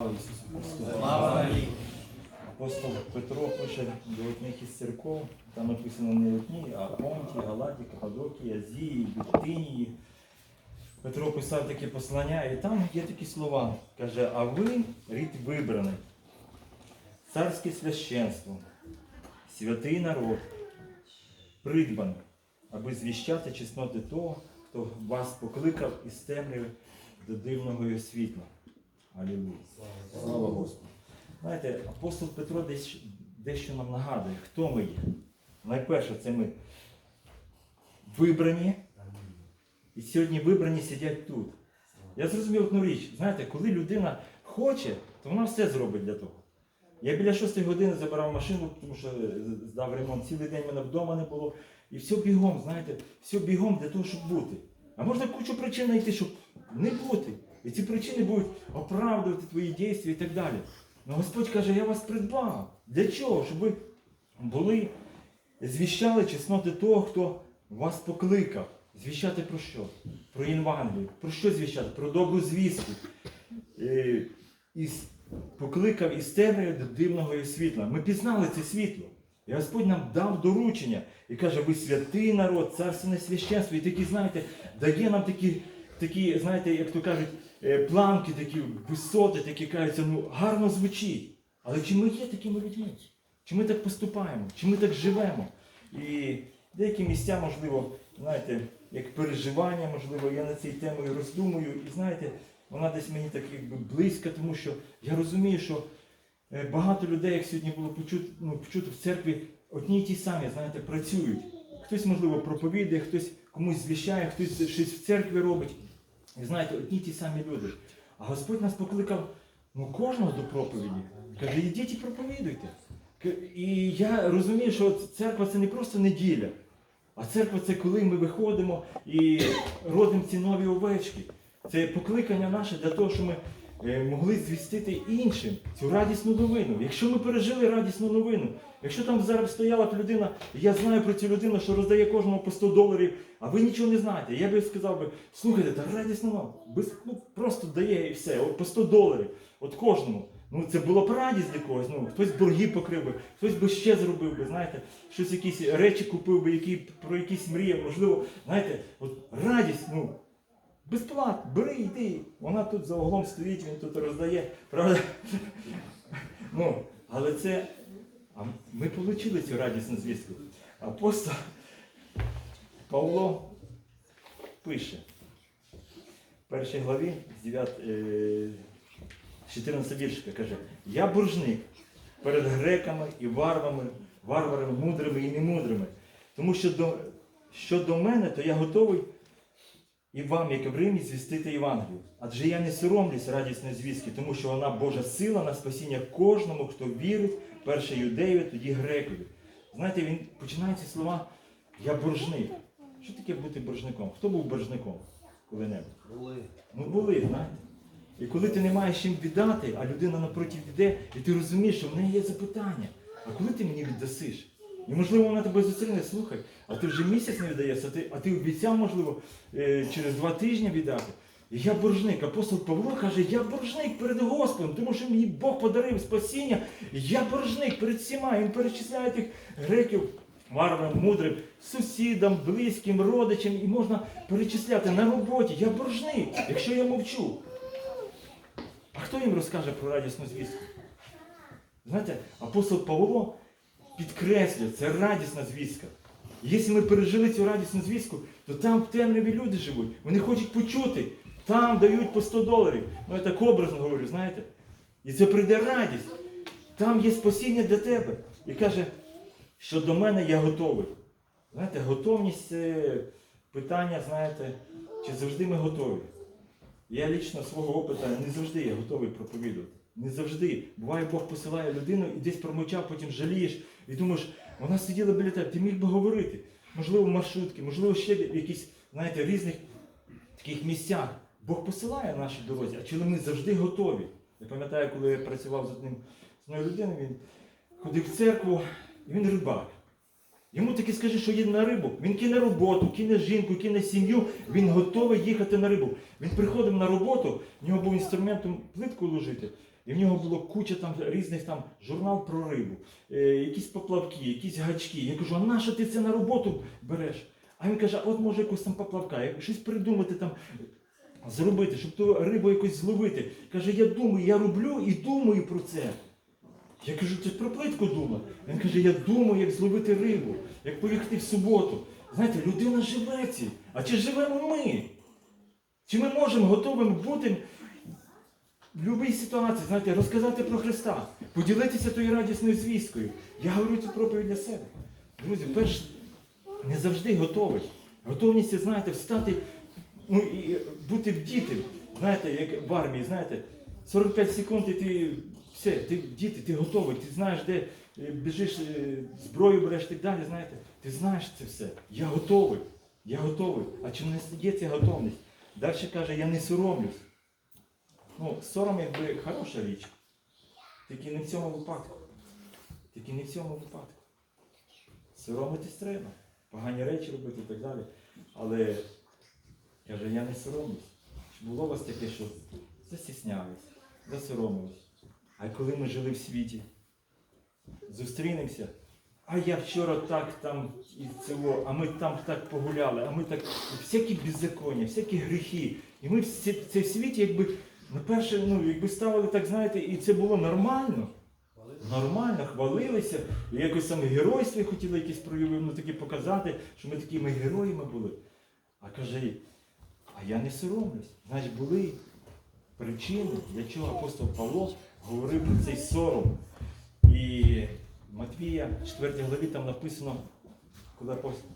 Слава Ісусу! Апостол Петро пише до одних із церков, там написано не одні, а Понті, Галаті, Каппадокії, Азії, Біттинії. Петро писав таке послання, і там є такі слова. Каже, а ви рід вибраний, царське священство, святий народ, придбаний, аби звіщати чесноти того, хто вас покликав із темряви до дивного світла. Алілуя. Слава Господу. Знаєте, апостол Петро десь, дещо нам нагадує, хто ми є. Найперше, це ми вибрані. І сьогодні вибрані сидять тут. Я зрозумів одну річ. Знаєте, коли людина хоче, то вона все зробить для того. Я біля 6 години забирав машину, тому що здав ремонт. Цілий день мене вдома не було. І все бігом, знаєте, все бігом для того, щоб бути. А можна кучу причин знайти, щоб не бути. І ці причини будуть оправдувати твої дії і так далі. Ну Господь каже, я вас придбав. Для чого? Щоб ви були, звіщали чесноти того, хто вас покликав. Звіщати про що? Про Євангелію. Про що звіщати? Про добру звістку. Е, із, покликав із темряви до дивного і світла. Ми пізнали це світло. І Господь нам дав доручення і каже, ви святий народ, царственне священство. І такі, знаєте, дає нам такі, такі знаєте, як то кажуть, планки, такі висоти, такі кажуться, ну гарно звучить. Але чи ми є такими людьми? Чи ми так поступаємо? Чи ми так живемо? І деякі місця, можливо, знаєте, як переживання, можливо, я над цією темою роздумую. І знаєте, вона десь мені так якби близька, тому що я розумію, що е, багато людей, як сьогодні було почуто, ну, почуто в церкві, одні й ті самі, знаєте, працюють. Хтось, можливо, проповідує, хтось комусь звіщає, хтось щось в церкві робить. І знаєте, одні ті самі люди. А Господь нас покликав ну, кожного до проповіді. Каже, ідіть і проповідуйте. І я розумію, що церква це не просто неділя, а церква це коли ми виходимо і родимо ці нові овечки. Це покликання наше для того, щоб ми могли звістити іншим цю радісну новину. Якщо ми пережили радісну новину, якщо там зараз стояла б людина, я знаю про цю людину, що роздає кожному по 100 доларів, а ви нічого не знаєте, я би сказав би, слухайте, та радісна без, ну, просто дає і все, от по 100 доларів, от кожному. Ну це було б радість для когось. Ну, хтось борги покрив би, хтось би ще зробив би, знаєте, щось якісь речі купив би, які, про якісь мрії, можливо, знаєте, от радість, ну, безплатно, бери, йди. Вона тут за углом стоїть, він тут роздає, правда? Ну, але це. А ми отримали цю радісну звістку. Апостол Павло пише в першій главі з 9, е, 14 віршика каже, я боржник перед греками і варвами, варварами, мудрими і немудрими. Тому що до, що до мене, то я готовий і вам, як в Римі, звістити Євангелію. Адже я не соромлюсь радісної звістки, тому що вона Божа сила на спасіння кожному, хто вірить, перше юдеєві, тоді грекові. Знаєте, він починає ці слова Я боржник. Що таке бути боржником? Хто був боржником коли-небудь? Були. Ну були, знаєте. І коли ти не маєш чим віддати, а людина напроти йде, і ти розумієш, що в неї є запитання, а коли ти мені віддасиш? І можливо вона тебе зустріне, слухай, а ти вже місяць не віддаєш, а ти, а ти обіцяв, можливо, е, через два тижні віддати. Я боржник. Апостол Павло каже, я боржник перед Господом, тому що мені Бог подарив спасіння. Я боржник перед всіма. Він перечисляє тих греків, варварам, мудрим, сусідам, близьким, родичам, і можна перечисляти на роботі. Я боржник, якщо я мовчу. А хто їм розкаже про радісну звістку? Знаєте, апостол Павло підкреслює, це радісна звістка. Якщо ми пережили цю радісну звістку, то там в темряві люди живуть. Вони хочуть почути. Там дають по 100 доларів. Ну я так образно говорю, знаєте? І це прийде радість. Там є спасіння для тебе. І каже, що до мене я готовий. Знаєте, готовність це питання, знаєте, чи завжди ми готові. Я лічно свого опиту не завжди я готовий проповідувати. Не завжди. Буває, Бог посилає людину і десь промовчав, потім жалієш і думаєш, вона сиділа біля тебе, ти міг би говорити. Можливо, маршрутки, можливо, ще в якісь, знаєте, різних таких місцях. Бог посилає наші дорозі, а чи ми завжди готові? Я пам'ятаю, коли я працював з одним з одною людиною, він ходив в церкву, і він рибак. Йому таки скажи, що їде на рибу. Він кине роботу, кине жінку, кине сім'ю, він готовий їхати на рибу. Він приходив на роботу, в нього був інструментом плитку ложити. І в нього було куча там різних там журнал про рибу, е, якісь поплавки, якісь гачки. Я кажу, а на ти це на роботу береш? А він каже, от може якось там поплавка, як щось придумати там. Зробити, щоб ту рибу якось зловити. Каже, я думаю, я роблю і думаю про це. Я кажу, ти про плитку думав? Він каже, я думаю, як зловити рибу, як поїхати в суботу. Знаєте, людина живе ці. А чи живемо ми? Чи ми можемо готовим бути в будь-якій ситуації, знаєте, розказати про Христа, поділитися тою радісною звісткою? Я говорю цю проповідь для себе. Друзі, перш не завжди готовий. Готовність, знаєте, встати ну, і бути діти, знаєте, як в армії, знаєте, 45 секунд і ти все, ти діти, ти готовий, ти знаєш, де е, біжиш, е, зброю береш і так далі, знаєте, ти знаєш це все. Я готовий, я готовий. А чи не ця готовність? Далі каже, я не соромлюсь. Ну, сором якби хороша річ. Тільки не в цьому випадку. Тільки не в цьому випадку. Соромитись треба. Погані речі робити і так далі. Але каже, я не соромлюсь. Було у вас таке, що застіснялись, засоромились? А коли ми жили в світі, зустрінемося, а я вчора так там і цього, а ми там так погуляли, а ми так всякі беззаконня, всякі гріхи. І ми в світі, якби на перше, ну, якби ставили так, знаєте, і це було нормально. Нормально, хвалилися, і якось саме геройство хотіли якісь проявити, ну такі показати, що ми такими героями були. А каже, а я не соромлюсь. Значить, були причини, для чого апостол Павло говорив про цей сором. І Матвія, 4 главі, там написано, коли апостол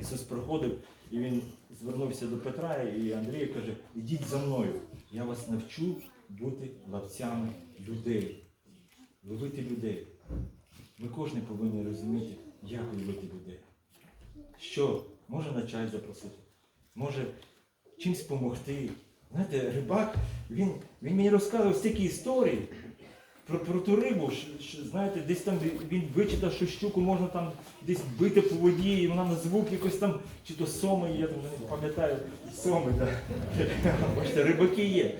Ісус приходив, і він звернувся до Петра і Андрія каже, ідіть за мною, я вас навчу бути лавцями людей. Ловити людей. Ми кожен повинні розуміти, як ловити людей. Що, може на чай запросити, може чимсь допомогти. Знаєте, рибак, він, він мені розказував стільки історій про, про ту рибу. що- знаєте, десь там він вичитав, що щуку можна там десь бити по воді, і вона на звук якось там, чи то соми, я там не пам'ятаю, соми, да. Бачите, рибаки є.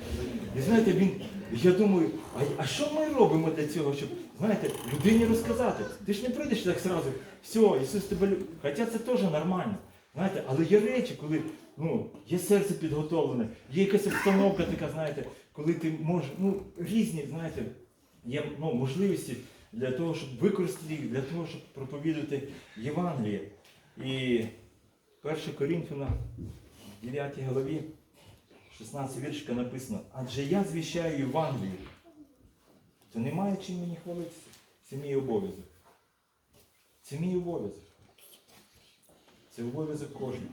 І знаєте, він, я думаю, а, а що ми робимо для цього, щоб, знаєте, людині розказати? Ти ж не прийдеш так зразу, все, Ісус тебе любить. Хоча це теж нормально. Знаєте, але є речі, коли ну, є серце підготовлене, є якась обстановка така, знаєте, коли ти можеш, ну, різні, знаєте, є ну, можливості для того, щоб використати їх, для того, щоб проповідувати Євангеліє. І 1 Корінфяна, 9 главі, 16 віршика написано, адже я звіщаю Євангелію, то немає чим мені хвалитися. Це мій обов'язок. Це мій обов'язок. Це обов'язок кожного.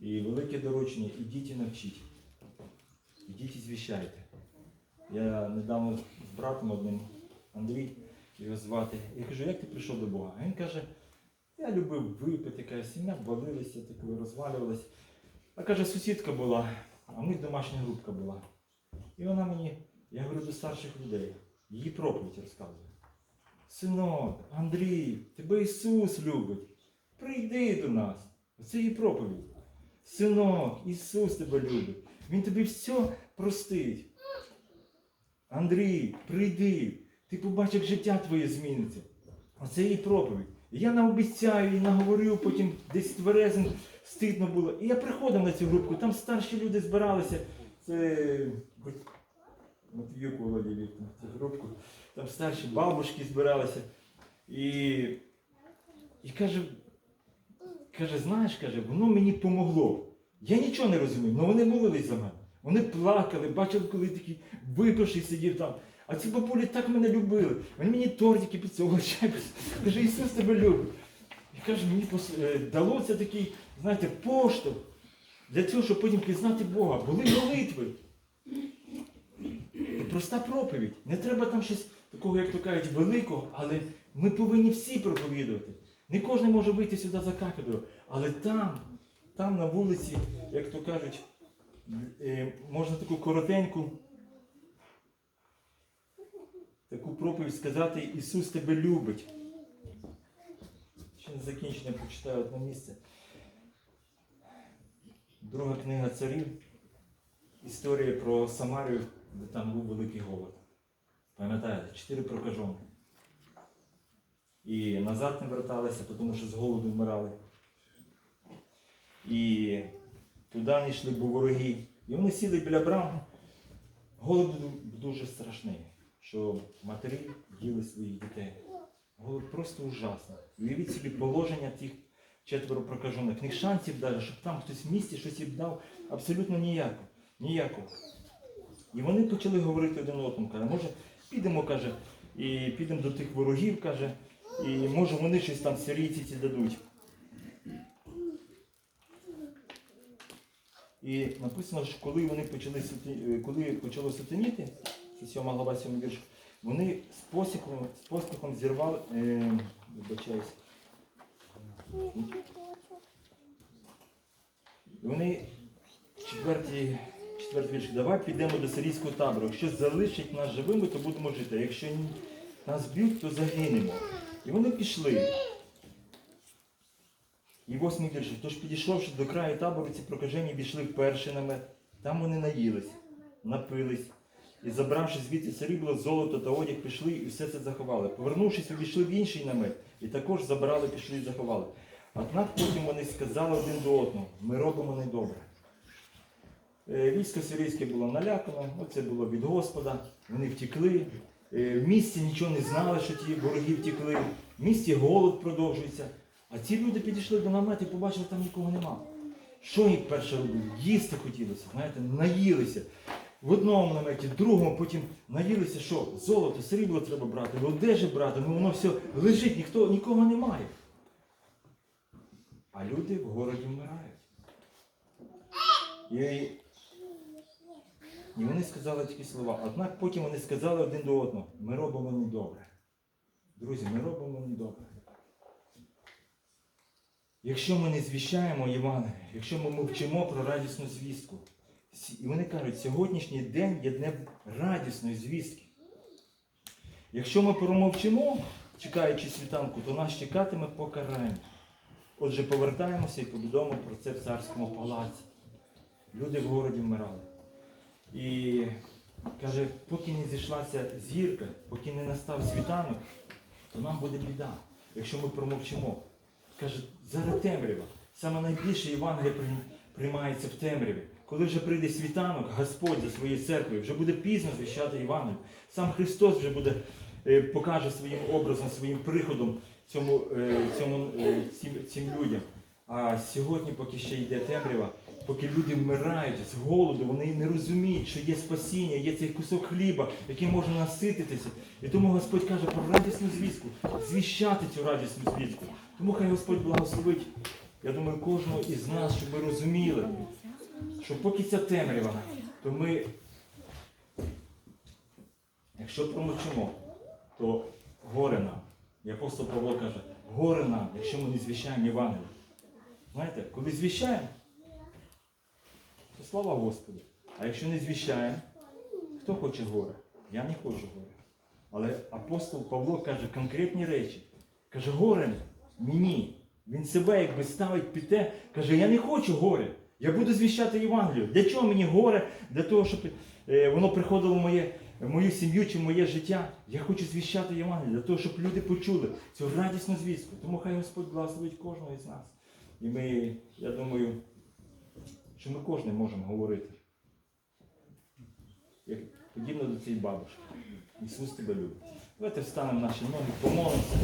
І велике доручення, ідіть і навчіть. Ідіть і звіщайте. Я недавно з братом одним, Андрій, його звати, я кажу, як ти прийшов до Бога? А він каже, я любив випити, каже, сім'я валилися, такою розвалювалась. А каже, сусідка була, а в них домашня групка була. І вона мені, я говорю до старших людей, її проповідь розказує. Синок, Андрій, тебе Ісус любить. Прийди до нас. Оце її проповідь. Синок, Ісус тебе любить. Він тобі все простить. Андрій, прийди. Ти побачиш, як життя твоє зміниться. Оце її проповідь. І я наобіцяю і наговорю, потім десь тверезим стидно було. І я приходив на цю групку, там старші люди збиралися. Це Матвіюк Володій цю групку. Там старші бабушки збиралися. І, і каже, каже, знаєш, каже, воно мені помогло. Я нічого не розумів, але вони молились за мене. Вони плакали, бачили, коли такий випивший сидів там. А ці бабулі так мене любили. Вони мені тортики чай. пис- Каже, Ісус тебе любить. І каже, мені е, дало це такий, знаєте, поштовх для цього, щоб потім пізнати Бога. Були молитви. Проста проповідь. Не треба там щось такого, як то кажуть, великого, але ми повинні всі проповідувати. Не кожен може вийти сюди за кафедру, але там, там на вулиці, як то кажуть, можна таку коротеньку, таку проповідь сказати, Ісус тебе любить. Ще не закінчення прочитаю одне місце. Друга книга царів. Історія про Самарію де там був великий голод. Пам'ятаєте, чотири прокажонки. І назад не верталися, тому що з голоду вмирали. І туди не йшли, бо вороги. І вони сіли біля брам. Голод був дуже страшний, що матері їли своїх дітей. Голод просто ужасний. Уявіть собі положення тих четверо прокажених. Них шансів навіть, щоб там хтось в місті щось їм дав, абсолютно ніяко. Ніякого. І вони почали говорити один одному, каже, може, підемо, каже, і підемо до тих ворогів, каже, і може вони щось там сирійці ці дадуть. І написано, що коли вони почали е, коли почало сутеніти, це 7 глава 7 вірш, вони з посіхом, з поспіхом зірвали, е, вибачаюсь, вони четвертій, четвертий вірш, давай підемо до сирійського табору. Якщо залишить нас живими, то будемо жити. Якщо ні- нас б'ють, то загинемо. І вони пішли. І восьмий вірш. Тож підійшовши до краю табору, ці прокажені війшли в перший намет. Там вони наїлись, напились. І забравши звідти срібло, золото та одяг, пішли і все це заховали. Повернувшись, увійшли в інший намет і також забрали, пішли і заховали. Однак потім вони сказали один до одного, ми робимо недобре. Е, Військо сирійське було налякано, оце було від Господа, вони втекли. Е, В місті нічого не знали, що ті вороги втекли. В місті голод продовжується. А ці люди підійшли до намету і побачили, там нікого нема. Що їм перше робили? Їсти хотілося, знаєте, наїлися. В одному наметі, в другому, потім наїлися, що золото, срібло треба брати, одежі брати, ну воно все лежить, ніхто, нікого немає. А люди в городі вмирають. І, і вони сказали такі слова. Однак потім вони сказали один до одного, ми робимо недобре. Друзі, ми робимо недобре. Якщо ми не звіщаємо Євангелія, якщо ми мовчимо про радісну звістку, і вони кажуть, сьогоднішній день є днем радісної звістки. Якщо ми промовчимо, чекаючи світанку, то нас чекатиме покарання. Отже, повертаємося і повідомимо про це в царському палаці. Люди в городі вмирали. І каже, поки не зійшлася зірка, поки не настав світанок, то нам буде біда, якщо ми промовчимо. Каже, зараз темрява. Саме найбільше Євангелія приймається в темряві. Коли вже прийде світанок, Господь за своєю церквою, вже буде пізно звіщати Євангелію. Сам Христос вже буде, е, покаже своїм образом, своїм приходом цьому, е, цьому, е, цим, цим людям. А сьогодні, поки ще йде темрява, поки люди вмирають з голоду, вони не розуміють, що є спасіння, є цей кусок хліба, яким можна насититися. І тому Господь каже про радісну звістку, звіщати цю радісну звістку. Тому хай Господь благословить, я думаю, кожного із нас, щоб ми розуміли, що поки ця темрява, то ми, якщо промовчимо, то горе нам. І апостол Павло каже, горе нам, якщо ми не звіщаємо Євангелію. Знаєте, коли звіщаємо, то слава Господу. А якщо не звіщаємо, хто хоче горе? Я не хочу горе. Але апостол Павло каже конкретні речі. Каже, горе мені. Він себе якби ставить під те, каже, я не хочу горе. Я буду звіщати Євангелію. Для чого мені горе? Для того, щоб е, воно приходило в моє, в мою сім'ю чи в моє життя. Я хочу звіщати Євангелію, для того, щоб люди почули цю радісну звістку. Тому хай Господь благословить кожного із нас. І ми, я думаю, що ми кожен можемо говорити. Як подібно до цієї бабушки. Ісус тебе любить. Витер станемо наші ноги, помолимося.